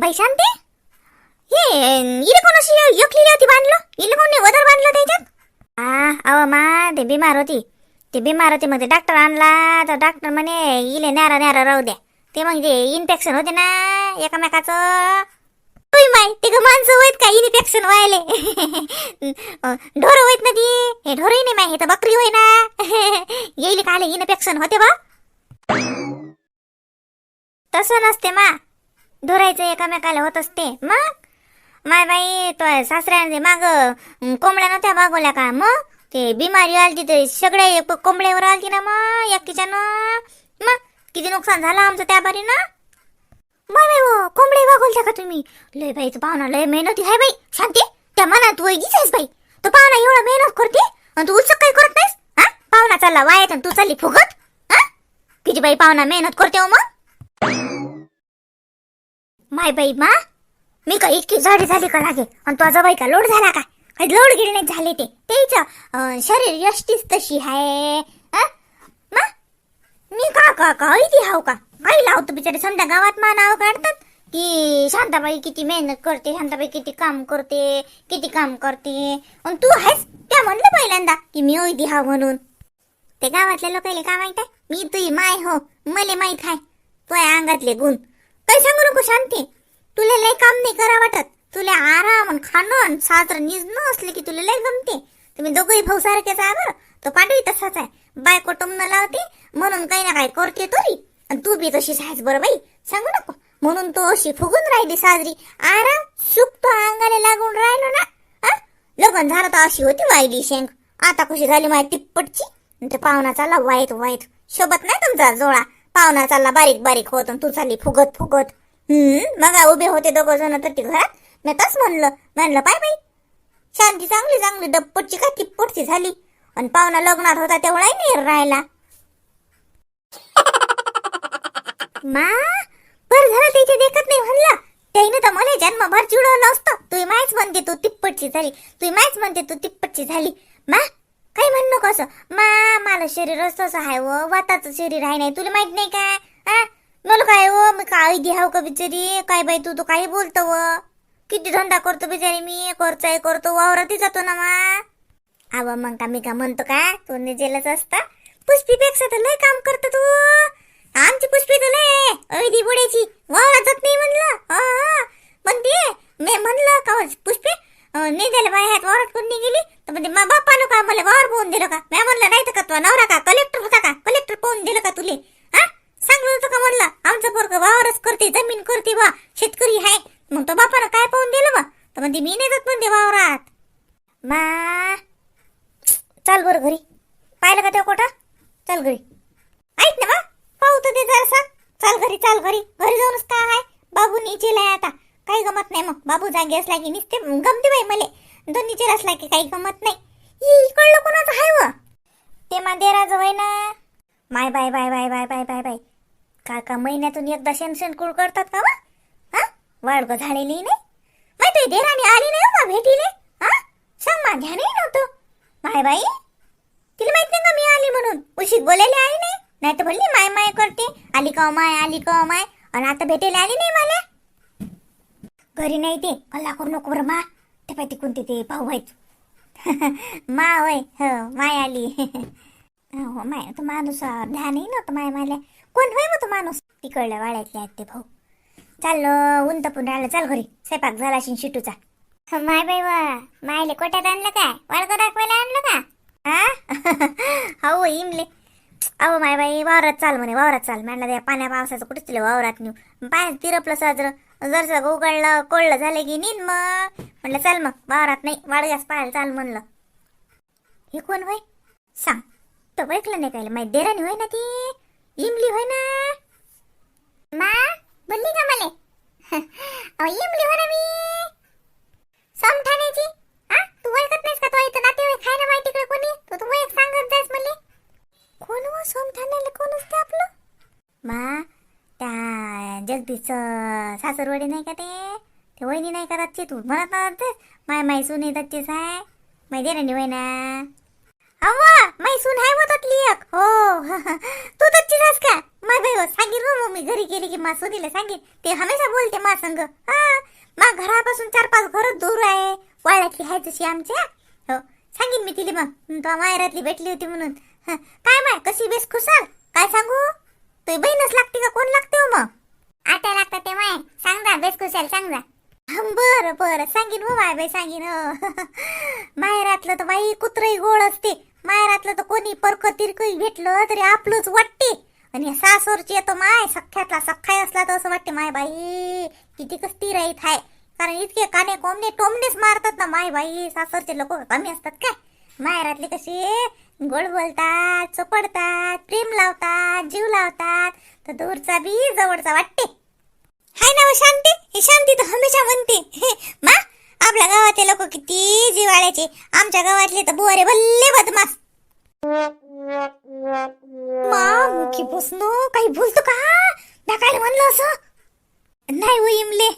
बाई हे इले कोण अशी एकली होती बांधलं? इले कोण वदर बांधलं त्याच्यात? हा अव मा ते बिमार होती. ते बिमार होती मग ते डॉक्टर आणला. तर डॉक्टर म्हणे इले न्यारा न्यारा राहू द्या. ते मग ते इन्फेक्शन होते ना एकामेकाचं. तुई माय ते का माणसं होईत का? इन्फेक्शन व्हायले. ढोरं होईत ना ती. हे ढोरही नाही माय हे तर बकरी होय ना. येईल काले इन्फेक्शन होते बा. तसं नसते मा. धुरायचं एकामेकाला होत असते. मग? माय बाई तो सासऱ्याने माग कोंबड्या नव्हत्या मागवल्या का? मग? ते बिमारी आलती ते सगळे कोंबड्यावर आलती ना मग एकटीच्यानं. मग? किती नुकसान झालं आमचं त्या बारी ना बाय बाई हो कोंबडे वागवल्या का तुम्ही? लय बाई पाहुणा लय मेहनती आहे बाई. शांती त्या मनात वैगीच आहेस बाई. तो पाहुणा एवढा मेहनत करते आणि तू उत्सुक काही करत नाहीस? हा? पाहुणा चालला वायात आणि तू चालली फुगत? हा? किती बाई पाहुणा मेहनत करते हो मग? माय बाई मा? मी का इतकी झाडी झाली का लागे? आणि तो बाई का लोड झाला का? काही लोड गिरणे झाले ते. तेच शरीर यष्टीच तशी आहे मा? मी का का का? इथे हाव का? काही लावतो बिचारे समजा गावात मा नाव काढतात. की शांताबाई किती मेहनत करते शांताबाई किती काम करते किती काम करते. आणि तू आहेस त्या म्हणलं पहिल्यांदा की मी ओयदी हाव म्हणून. ते गावातल्या लोकांना काय माहीत आहे? मी तुझी माय हो मले माहीत आहे तुझ्या अंगातले गुण. काही सांगू नको शांती। तुला लय काम नाही करा वाटत। तुला आराम आणि खाणं साजरं निजणं असले की तुला लय गमते। तुम्ही दोघंही भाऊ सारखेच आगर तो पांडवी तसाच आहे. बायको टोमनं लावते म्हणून काही ना काही करते तरी. आणि तू बी तशीच आहेस बरं बाई सांगू नको. म्हणून तो अशी फुगून राहिली साजरी. आराम सुख तो अंगाला लागून राहिलो ना. आ? लग्न झालं तर अशी होती वायली शेंग. आता कशी झाली माझ्या तिप्पटची. आणि ते पाहुणा चालला वाईट वाईट शोभत नाही तुमचा जोळा. पाहुणा चालला बारीक बारीक होत तू चालली फुगत फुगत. हम्म मग उभे होते दोघं जण तर ती घरात मी तस म्हणलं. म्हणलं पाय बाई शांती चांगली चांगली डप्पटची का टिप्पटची झाली? आणि पाहुणा लग्नात होता तेवढाही नाही राहिला. मा बर झालं त्याच्या देखत नाही म्हणला. त्याने तर मला जन्मभर चिडवलं असतं तू मायच म्हणते तू तिप्पटची झाली. तू मायच म्हणते तू तिप्पटची झाली. मा काही म्हण नको असं? मा मला शरीर तसं आहे व. वाताचं शरीर आहे नाही. तुला माहीत नाही काय हा मला काय व? मी काय घ्याव का बिचारी? काय बाई तू तू काही बोलतो व? किती धंदा करतो बिचारी मी? करतोय करतो वावरातही जातो ना मा. आवा मग का मी का म्हणतो का? तू निजेलच असता. पुष्पीपेक्षा तर लय काम करतो तू. आमची पुष्पी तर लय अळदी बुड्याची. वावरात जात नाही म्हणलं. हा, हा. म्हणते मी म्हणलं का हो, पुष्पी? नाही दिलं बाय ह्यात वावरात कोण नाही गेली तर म्हणते मा बापानं का मला वावर पोहून दिलं का? मी म्हणलं नाही तर का तुला नवरा का? कलेक्टर होता का? कलेक्टर पाहून दिलं का तुले? हा? सांगलं होतं का म्हणलं? आमचं पोरग वावरच करते जमीन करते बा शेतकरी आहे मग तो बापानं काय पाहून दिलं बा? तर म्हणते मी नाही जात म्हणते वावरात. मा चाल बरं घरी. पाहिलं का त्या कोठा? चल घरी. ऐक ना बा पाहू तर ते जरासा. चाल घरी चाल घरी. घरी जाऊनच काय आहे बाबू नीचेला आहे आता. काही गमत नाही मग. बाबू जागी असला की नुसते. गमते बाई मले. दोन असला की काही गमत नाही. इकडलं कोणाचं आहे व? ते मादेराचं वय ना? माय bye bye bye bye bye bye bye. काका का महिन्यातून एकदा शेण शेण कुळ करतात का वा? हा? झालेली नाही? माहिती देराने आली नाही हो का भेटीले? हा? सांग मा ध्यानही नव्हतं. माय बाई तिला माहीत नाही का मी आली म्हणून? उशीक बोलायला आली नाही? नाही तर म्हणली माय माय करते. आली का हो माय आली का हो माय? आणि आता भेटेल आली नाही मला? घरी नाही ते. कल्ला करू नको बरं मा. ते पाहिजे कोणते ते भाऊ आहेत. मा होय. हो माय आली. हो माय. तो माणूस ध्यान ध्यानही नव्हतं माय मला कोण होय मग तो माणूस? तिकडल्या वाड्यातले आहेत ते भाऊ. चाललो ऊन तपून राहिलं. चाल घरी. स्वयंपाक झाला असेल शिटूचा. माय बाई वा. मायले कोट्यात आणलं काय? वाळग दाखवायला आणलं का? हा हो इमले. अहो माय बाई वावरात चाल म्हणे वावरात चाल. म्हणलं त्या पाण्या पावसाचं कुठेच तिला वावरात नेऊ? पाय तिरपलं साजरं. जरसं उघडलं कोळलं झालं की नीन मग. म्हणलं चाल मग वावरात नाही वाडग्यास पाहायला चाल म्हणलं. हे कोण होय सांग. तो ऐकलं नाही काय माहिती देराणी होय ना ती? इमली होय ना? मा बोलली का मले? अहो इमली हो ना मी. समठाण्याची? हा तू ओळखत नाहीस का तो? इथं नातेवाईक खाय ना माहिती तिकडे कोणी? तो तू सांगत जायस म्हणले कोण व सोमठाण्याला कोण असते आपलं मा त्या जगदीश सासरवडी नाही का ते? ते वहिनी नाही का तू? म्हणत ना माय माय सुनी त्याचीच आहे. माहिती ना वय ना अव्वा माय सून आहे मग त्यातली एक हो. तू त्याचीच आहेस का? माय बाई हो, सांगेन हो मग मी घरी गेली की मा सुनीला सांगेल ते हमेशा बोलते मा संग. हा मा घरापासून चार पाच घर दूर आहे. वाळ्यातली आहे तशी आमच्या. हो. सांगेन मी तिला मग. तो मायरातली भेटली होती म्हणून. काय माय कशी बेस खुशाल काय सांगू? तुझी बहीणच लागते का? कोण लागते हो मग? आता लागतं ते माय. सांग जा बेस सांग. जा बर बरं. बरं सांगीन हो माय बाई सांगीन हो. माहेरातलं तर बाई कुत्रही गोळ असते. माहेरातलं तर कोणी परक तिरक भेटलं तरी आपलंच वाटते. आणि सासूरची येतो माय सख्यातला सख्खाय असला तर असं वाटते माय बाई किती कसती राहीत आहे कारण इतके काने कोंबणे टोमणेच मारतात ना माय बाई. सासरचे लोक कमी असतात काय? माहेरातले कसे गोड बोलतात चोपडतात प्रेम लावतात जीव लावतात. तर दूरचा बी जवळचा वाटते. हाय ना हो, शांती. हे शांती तर हमेशा म्हणते. हे, मा आपल्या गावातले लोक किती जिवाळ्याचे आमच्या गावातले तर बुवारे भल्ले बदमाश. मा मुखी बसनो काही बोलतो का? ढकायला काय म्हणलं असं. नाही हो इमले.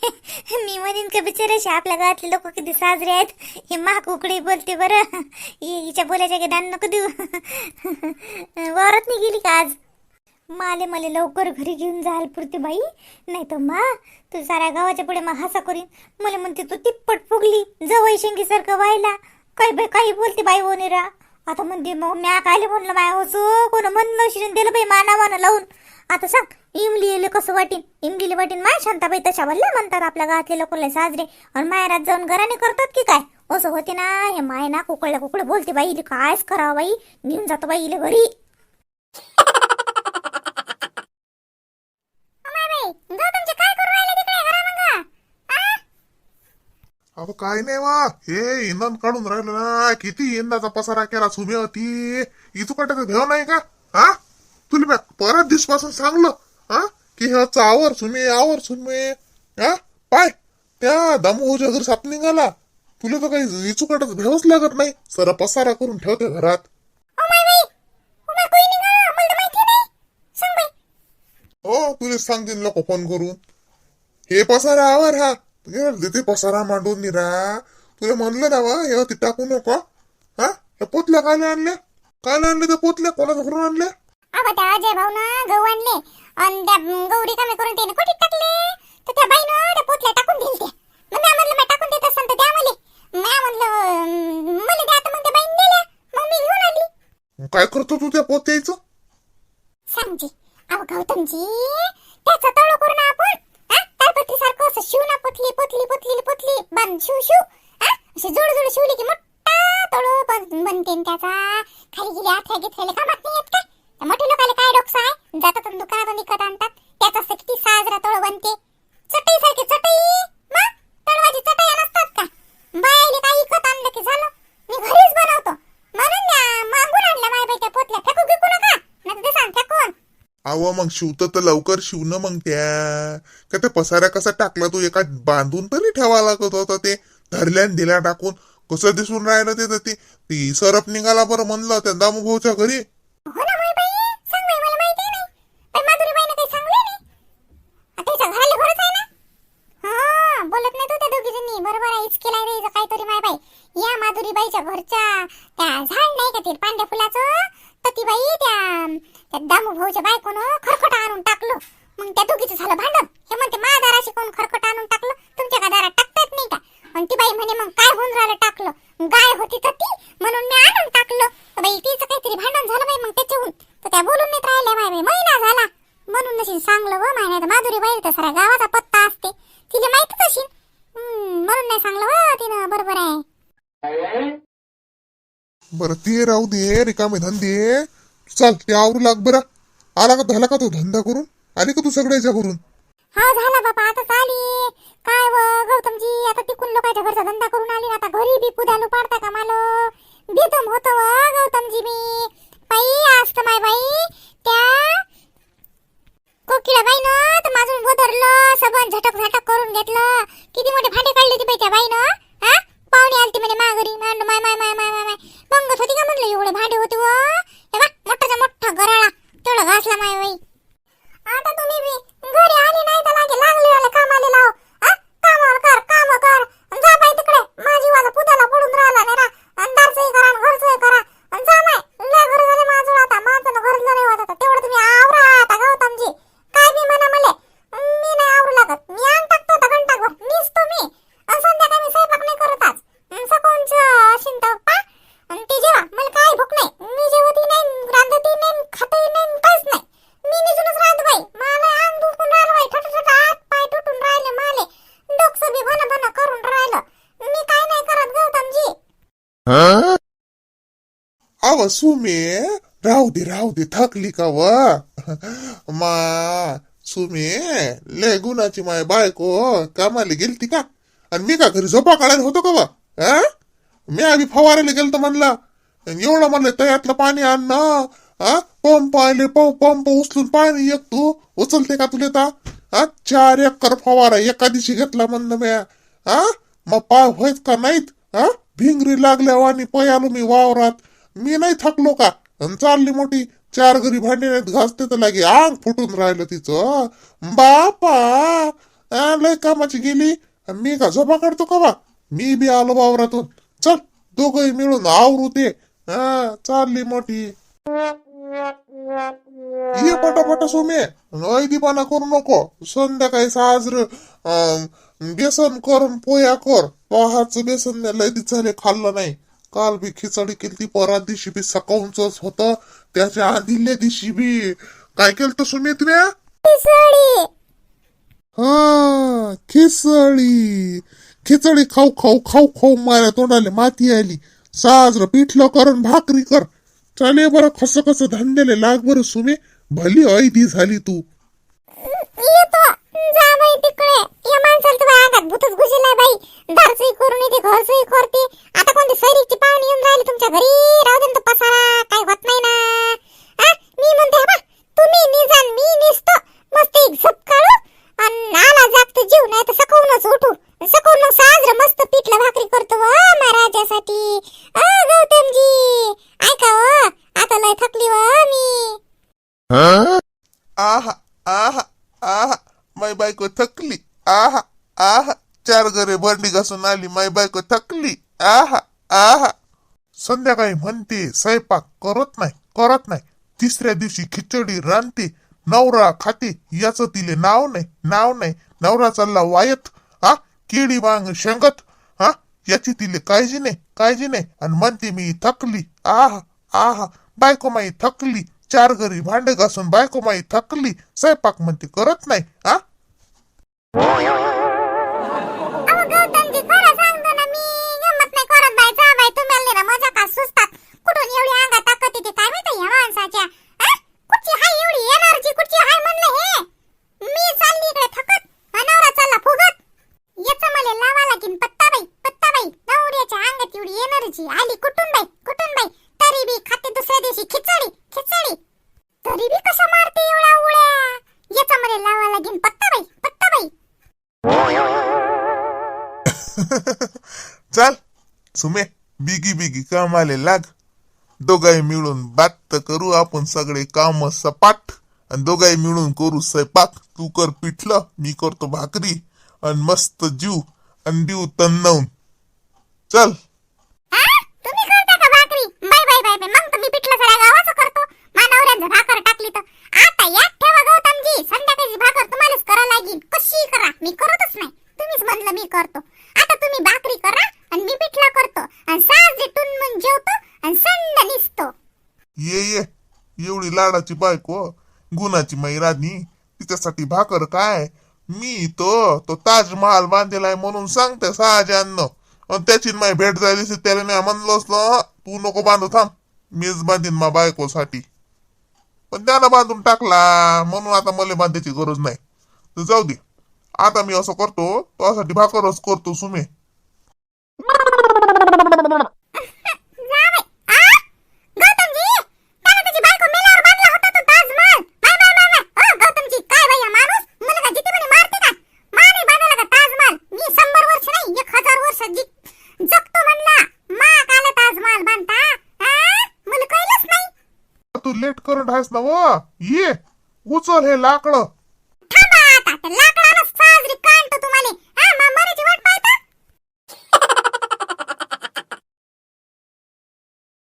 मी म्हणेन का बिचाराशी आपल्या गावातले लोक किती साजरे आहेत. हे मा कुकडी बोलते बरं. हिच्या बोलायच्या की दान नको देऊ वावरात नाही गेली का आज? माले मले लवकर घरी घेऊन जाल पुरते बाई. नाही तर मा तू साऱ्या गावाच्या पुढे मग हसा करीन. मला म्हणते तू तिप्पट फुगली जवळ शेंगीसारखं व्हायला. काय बाई काही बोलते बाई हो निरा. आता म्हणते मग म्या कायले म्हणलं माय होसो कोण म्हणलं शिरून दिलं बाई माना माना लावून. आता सांग इमली येले कसं वाटीन? इमलीले वाटीन माय शांताबाई तशा भल्ल्या म्हणतात आपल्या गावातले लोकला साजरे. आणि मायरात जाऊन घराने करतात की काय? असं होते ना हे माय ना कुकळल्या कुकळ बोलते बाई इले कायच करावं बाई. घेऊन जातो बाई इले घरी. अहो काय नाही वा. हे इंधन काढून राहिलं ना. किती इंधाचा पसारा केला सुमे होती इथू काटायचं नाही का? हा तुला म्या परत दिसपासून सांगलं. हा की ह्याचा आवर सुमे आवर सुमे. हा पाय. त्या दामोच्या घर साप निघाला. तुला तर काही इचू काटायचं भेवच लागत नाही. सर पसारा करून ठेवते घरात. तुला सांगतील लोक फोन करून. हे पसारा आवर हा. देते पसारा मांडून निरा तुला म्हणलं ना वा हे ते टाकू नको. हा? हे पोतल्या काय आणल्या काय आणले ते पोतल्या कोणाच्या घरून आणल्या अजय भाऊ ना गहू आणले. आणि त्या गौरी कमी करून त्याने कोटीत टाकले. तर त्या बाईनं त्या पोतल्या टाकून दिल त्या. मग म्या म्हणलं मी टाकून देत असन तर द्या मले. म्या म्हणलं अं, मला द्या. तर मग त्या बाईने दिल्या मग मी घेऊन आली. काय करतो तू त्या पोत्याचं सांगजी अहो गौतमजी करू ना आपण. तालपत्री सारखं शिव ना पोथली पोथली पोथली पोथली. बन शिव शिव. हा? असे जोड जोड शिवली की मोठा तळू बन- बनते त्याचा. खाली गेले आथ्या घेतलेले कामात नाही बाबा मग शिवतं तर लवकर शिवणं मग त्या. का त्या पसारा कसा टाकला तू एका बांधून तरी ठेवा लागत होता ते. धरल्यान दिल्या टाकून. कसं दिसून राहिलं ते तर ते सरप निघाला बरं म्हणलं त्या दामभाऊच्या घरी हो ना माय बाई सांग बाई मला माहिती नाही पण माधुरी बाईनं काही सांगलं नाही आता त्याच्या घराला घरच आहे ना हा बोलत नाही तू त्या दोघी जणी बरोबर आहे केलाय रे हिचं काहीतरी माय बाई या माधुरी बाईच्या घरच्या त्या झाड नाही का ते पांढऱ्या फुलाचं तर ती बाई त्या त्या दामू भाऊच्या बायकोनं खरखट आणून टाकलं मग त्या दोघीचं झालं भांडण हे म्हणते मा दाराशी कोण खरखट आणून टाकलं तुमच्या का दारात टाकतात नाही का आणि ती बाई म्हणे मग काय होऊन राहिलं टाकलं गाय होती तर ती म्हणून मी आणून टाकलं. बाई तिचं काहीतरी भांडण झालं बाई मग त्याच्याहून. तर त्या बोलून नाही राहिल्या माय बाई महिना झाला. म्हणून नशीन सांगलं व माय माधुरी बाई तर साऱ्या गावाचा पत्ता असते. तिला माहितच असेल म्हणून नाही सांगलं व तिनं बरोबर आहे. बरं ते राहू दे रिकामे धंदे. चाल ते आवरू लाग बरं. आला का झाला का तो धंदा करून? आली का तू सगळ्याच्या करून हा झाला बाबा आता आली. काय व गौतमजी आता तिकून लोकांच्या घरचा धंदा करून आली पाडता का मालो? बेदम होतो व गौतमजी मी बाई आज तर माय बाई त्या कोकिळा बाईनं तर माझून गोदरलं सबन झटक झटक करून घेतलं किती मोठे भांडे काढले ती बाई त्या बाईनं हा पाहुणे आलती म्हणे माघारी मांड माय माय माय माय माय माय पंगत होती का म्हणलं एवढे भांडे होते व हे बघ मोठाचा मोठा गराळा तेवढा घासला माय बाई आता तुम्ही बी घरी आले नाही तर लागे लागले आले कामाले लाव हा? कामावर कर काम कर अन जा बाई तिकडे माझी वाला पुताला पडून राहिला नाही रा अंधारचंही करा आणि घरचंही करा अन जा माय लय घर झाले माझं आता माझं घर नाही होत आता तेवढं तुम्ही आवरा आता गौतमजी व सुमे राहू दे राहू दे थकली का व मा सुमे लय गुणाची माय बायको कामाला गेलती का आणि मी का घरी झोपा काढायला होतो का व मी आधी फवारायला गेलतो म्हणला एवढं म्हणलं तयातलं पाणी आण हा पंप आले पंप पंप उचलून पाणी एक तू उचलते का तुला ता हा चार एकर फवारा एका दिवशी घेतला म्हणलं म्या हा मग पाय व्हायच का नाहीत हा भिंगरी लागल्या आणि पयालो मी वावरात मी नाही थकलो का? अन चालली मोठी चार घरी भांडी नाहीत घासते तर लागे आंग फुटून राहिलं तिचं. बापा! लय कामाची गेली. मी का झोपा काढतो का बा? मी बी आलो वावरातून. चल दोघही मिळून आवरू ते हा चालली मोठी. ये पटापटा सोमे. ऐदीपणा करू नको. संध्याकाळी साजर. बेसन कर पोया कर. पहाचं बेसन लय दिवस झाले खाल्लं नाही. काल बी खिचडी केली परा दिवशी बी सकाळच होत. त्याच्या आधील्या दिवशी बी काय केलं सुमे तुम्ही पिसळी हा खिचडी. खिचडी खाऊ खाऊ खाऊ खाऊ माऱ्या तोंडाले माती आली. साजरं पिठलं करून भाकरी कर. चाले बरं खस खस धंद्याले लाग बरं सुमे. भली ऐदी झाली तू. येतो बाई. भूतच बाई करून येते घरचंही करते. आता कोणती सैरीची पाहुणे येऊन राहिली तुमच्या घरी? राहू दे तो पसारा काय होत नाही ना. हा? मी म्हणते बा तुम्ही निजान मी निसतो. मस्त एक झप काढू आणि आला जागत जीव नाही तर सकाळूनच उठू. सकाळून मग साजरं मस्त पिठलं भाकरी करतो व महाराजासाठी अ गौतमजी ऐका व आता लय थकली व मी. आहा आहा आहा. मै बायको थक चार घासून आली माय बायको थकली. आहा आहा. संध्याकाळी म्हणते स्वयंपाक करत नाही करत नाही. तिसऱ्या दिवशी खिचडी रांधते नवरा खाते याचं तिले नाव नाही नाव नाही. नवरा चालला वायत हा केळी वांग शेंगत हा याची तिले काळजी नाही काळजी नाही. आणि म्हणते मी थकली. आहा आहा. बायको माई थकली चार घरी भांडे घासून बायको माई थकली स्वयंपाक म्हणते करत नाही हा येते माणसाच्या कुठची हाय एवढी एनर्जी कुठची हाय म्हणलं हे? मी चालली इकडे थकत हा चालला फुगत. याचं मला लावा लागेल पत्ता बाई पत्ता बाई नवऱ्याच्या अंगात एवढी एनर्जी. आली कुठून बाई कुठून बाई तरी बी खाते दुसऱ्या दिवशी खिचडी खिचडी. तरी बी कसं मारते एवढा उड्या याचा मला लावा लागेल पत्ता बाई पत्ता बाई चल सुमे बिगी बिगी कामाले लाग. दोघाही मिळून बात तर करू आपण सगळे काम सपाट आणि दोघाही मिळून करू स्वयंपाक. तू कर पिठलं मी करतो भाकरी आणि मस्त जीव आणि देऊ तन्नवून. चल हा? तुम्ही करता का भाकरी बाय बाय बाय बाय मग तुम्ही पिठलं सगळ्या गावाचं करतो मानवऱ्यांचं भाकर टाकली तर आता याद ठेवा गौतमजी संध्याकाळची भाकर तुम्हालाच करा लागेल कशी करा मी करतच नाही तुम्हीच म्हणलं मी करतो आता तुम्ही भाकरी करा आणि मी पिठला करतो आणि साजे टुनमुन जेवतो आणि संड निसतो ये ये लाडाची बायको गुणाची माई राणी तिच्यासाठी भाकर काय? मी तो तो ताजमहाल बांधलेला आहे म्हणून सांगते सहाजांना आणि त्याची माई भेट झाली त्याला मी म्हणलो असलो तू नको बांधू थांब. मीच बांधीन मा बायकोसाठी. पण त्याला बांधून टाकला म्हणून आता मला बांधायची गरज नाही. तर जाऊ दे. आता मी असं करतो त्यासाठी भाकरच करतो सुमे जा बाई. आ? गौतमजी त्याने त्याची बायको मेल्यावर बांधला होता तो Taj Mahal bye bye bye bye ओ गौतमजी काय बाई हा माणूस मला का जिथे म्हणे मारते का माने बांधला का ताजमहाल मी शंभर वर्ष नाही एक हजार वर्ष जी- जगतो म्हणला मा काला ताजमहाल बांधता आ? मला व? ये उचल हे लाकडं.